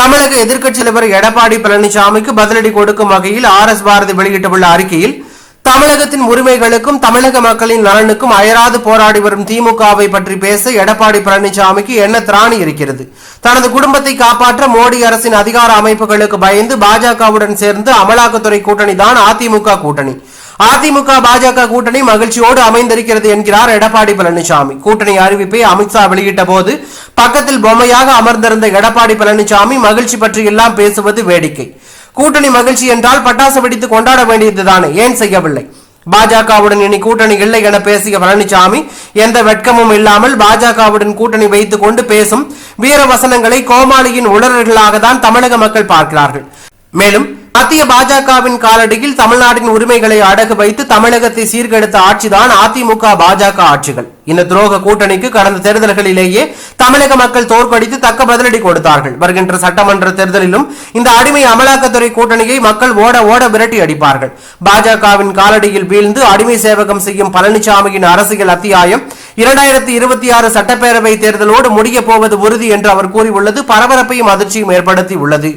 தமிழக எதிர்க்கட்சி தலைவர் எடப்பாடி பழனிசாமிக்கு பதிலடி கொடுக்கும் வகையில் ஆர் எஸ் பாரதி வெளியிட்டுள்ள அறிக்கையில் தமிழகத்தின் உரிமைகளுக்கும் தமிழக மக்களின் நலனுக்கும் அயராது போராடி வரும் திமுகவை பற்றி பேச எடப்பாடி பழனிசாமிக்கு என்ன திராணி இருக்கிறது? தனது குடும்பத்தை காப்பாற்ற மோடி அரசின் அதிகார அமைப்புகளுக்கு பயந்து பாஜகவுடன் சேர்ந்து அமலாக்கத்துறை கூட்டணி தான் அதிமுக கூட்டணி. அதிமுக பாஜக கூட்டணி மகிழ்ச்சியோடு அமைந்திருக்கிறது என்கிறார் எடப்பாடி பழனிசாமி. கூட்டணி அறிவிப்பை அமித்ஷா வெளியிட்ட போது பக்கத்தில் பொம்மையாக அமர்ந்திருந்த எடப்பாடி பழனிசாமி மகிழ்ச்சி பற்றி எல்லாம் பேசுவது வேடிக்கை. கூட்டணி மகிழ்ச்சி என்றால் பட்டாசு வெடித்து கொண்டாட வேண்டியதுதானே ஏன் செய்யவில்லை? பாஜகவுடன் இனி கூட்டணி இல்லை என பேசிய பழனிசாமி எந்த வெட்கமும் இல்லாமல் பாஜகவுடன் கூட்டணி வைத்துக் கொண்டு பேசும் வீர வசனங்களை கோமாளியின் உணர்வுகளாக தான் தமிழக மக்கள் பார்க்கிறார்கள். மேலும் மத்திய பாஜகவின் காலடியில் தமிழ்நாட்டின் உரிமைகளை அடகு வைத்து தமிழகத்தை சீர்கெடுத்த ஆட்சிதான் அதிமுக பாஜக ஆட்சிகள். இந்த துரோக கூட்டணிக்கு கடந்த தேர்தல்களிலேயே தமிழக மக்கள் தோற்கடித்து தக்க பதிலடி கொடுத்தார்கள். வருகின்ற சட்டமன்ற தேர்தலிலும் இந்த அடிமை அமலாக்கத்துறை கூட்டணியை மக்கள் ஓட ஓட விரட்டி அடிப்பார்கள். பாஜகவின் காலடியில் வீழ்ந்து அடிமை சேவகம் செய்யும் பழனிசாமியின் அரசியல் அத்தியாயம் இரண்டாயிரத்தி இருபத்தி ஆறு சட்டப்பேரவை தேர்தலோடு முடிய போவது உறுதி என்று அவர் கூறியுள்ளது. பரபரப்பையும் அதிர்ச்சியும் ஏற்படுத்தி உள்ளது